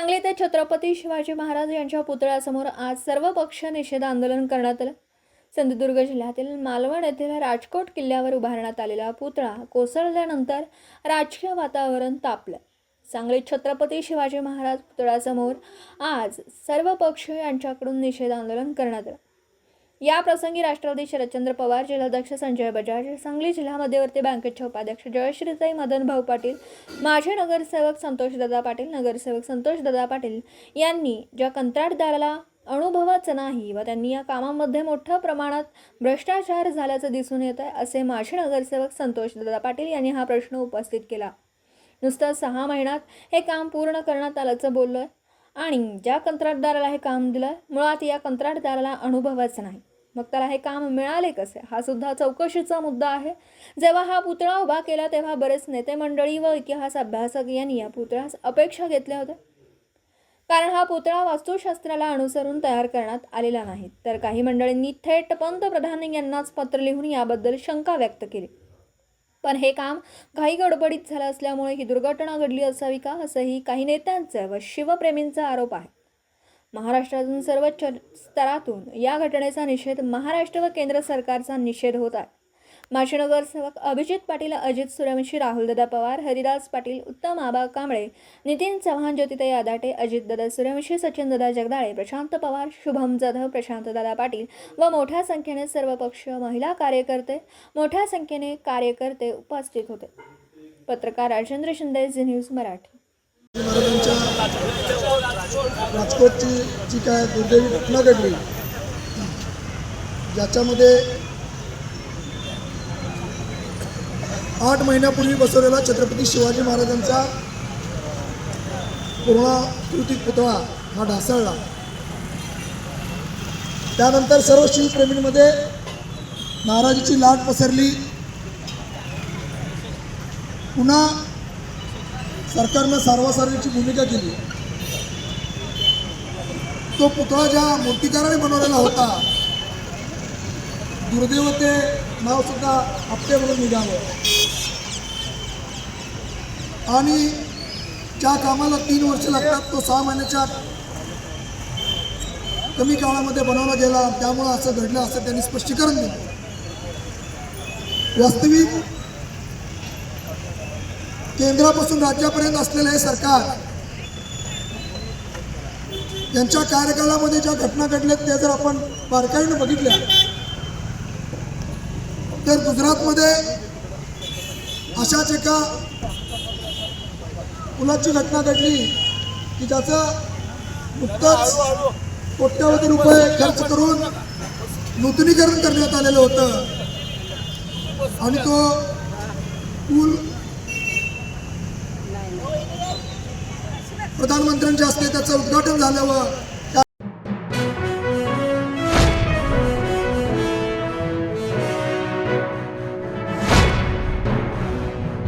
सांगली ते छत्रपती शिवाजी महाराज यांच्या पुतळ्यासमोर आज सर्व पक्ष निषेध आंदोलन करण्यात आलं. सिंधुदुर्ग जिल्ह्यातील मालवण येथील राजकोट किल्ल्यावर उभारण्यात आलेला पुतळा कोसळल्यानंतर राजकीय वातावरण तापलं. सांगली छत्रपती शिवाजी महाराज पुतळ्यासमोर आज सर्व पक्ष यांच्याकडून निषेध आंदोलन करण्यात आलं. या प्रसंगी राष्ट्रवादी शरदचंद्र पवार जिल्हाध्यक्ष संजय बजाज सांगली जिल्हा मध्यवर्ती बँकेचे उपाध्यक्ष जयश्रीताई मदन भाऊ पाटील माजी नगरसेवक संतोषदादा पाटील नगरसेवक संतोषदादा पाटील यांनी ज्या कंत्राटदाराला अनुभवच नाही व त्यांनी या कामामध्ये मोठ्या प्रमाणात भ्रष्टाचार झाल्याचं दिसून येत आहे असे माजी नगरसेवक संतोषदादा पाटील यांनी हा प्रश्न उपस्थित केला. नुसतं सहा महिन्यात हे काम पूर्ण करण्यात आल्याचं बोललं आणि ज्या कंत्राटदाराला हे काम दिलं मुळात या कंत्राटदाराला अनुभवच नाही. मग त्याला हे काम मिळाले कसे? हा सुद्धा चौकशीचा मुद्दा आहे. जेव्हा हा पुतळा उभा केला तेव्हा बरेच नेते मंडळी व इतिहास अभ्यासक यांनी या पुतळ्यास अपेक्षा घेतल्या होत्या. कारण हा पुतळा वास्तुशास्त्राला अनुसरून तयार करण्यात आलेला नाही. तर काही मंडळींनी थेट पंतप्रधान यांनाच पत्र लिहून याबद्दल शंका व्यक्त केली. पण हे काम घाई गडबडीत झालं असल्यामुळे ही दुर्घटना घडली असावी का? असंही काही नेत्यांचा व शिवप्रेमींचा आरोप आहे महाराष्ट्रातून सर्वोच्च स्तरातून या घटनेचा निषेध महाराष्ट्र व केंद्र सरकारचा निषेध होत आहे. माजी नगरसेवक अभिजित पाटील अजित सूर्यवंशी राहुलदादा पवार हरिदास पाटील उत्तम आबा कांबळे नितीन चव्हाण ज्योतिताई आदाटे अजितदादा सूर्यवंशी सचिनदादा जगदाळे प्रशांत पवार शुभम जाधव प्रशांतदादा पाटील व मोठ्या संख्येने सर्व पक्ष महिला कार्यकर्ते मोठ्या संख्येने कार्यकर्ते उपस्थित होते. पत्रकार राजेंद्र शिंदे झी न्यूज मराठी. राजकोटची जी काय दुर्दैवी घटना घडली ज्याच्यामध्ये आठ महिन्यापूर्वी बसवलेला छत्रपती शिवाजी महाराजांचा पूर्णाकृती पुतळा हा ढासळला. त्यानंतर सर्व शिवप्रेमींमध्ये नाराजीची लाट पसरली. पुन्हा सरकारनं सार्वसार्वची भूमिका केली. तो पुतळा ज्या मूर्तिकाराने बनवलेला होता दुर्दैव ते नाव सुद्धा हप्त्यावरून निघालं. आणि ज्या कामाला तीन वर्ष लागतात तो सहा महिन्याच्या कमी काळामध्ये बनवला गेला. त्यामुळं असं घडलं असं त्यांनी स्पष्टीकरण दिलं. वास्तविक केंद्रापासून राज्यापर्यंत असलेलं हे सरकार यांच्या कार्यकाळामध्ये ज्या घटना घडल्यात त्या जर आपण बारकाईनं बघितल्या तर गुजरातमध्ये अशाच एका पुलाची घटना घडली की ज्याचं नुकतंच कोट्यावधी रुपये खर्च करून नूतनीकरण करण्यात आलेलं होतं. आणि तो पूल प्रधानमंत्र्यांच्या हस्ते त्याचं उद्घाटन झालं व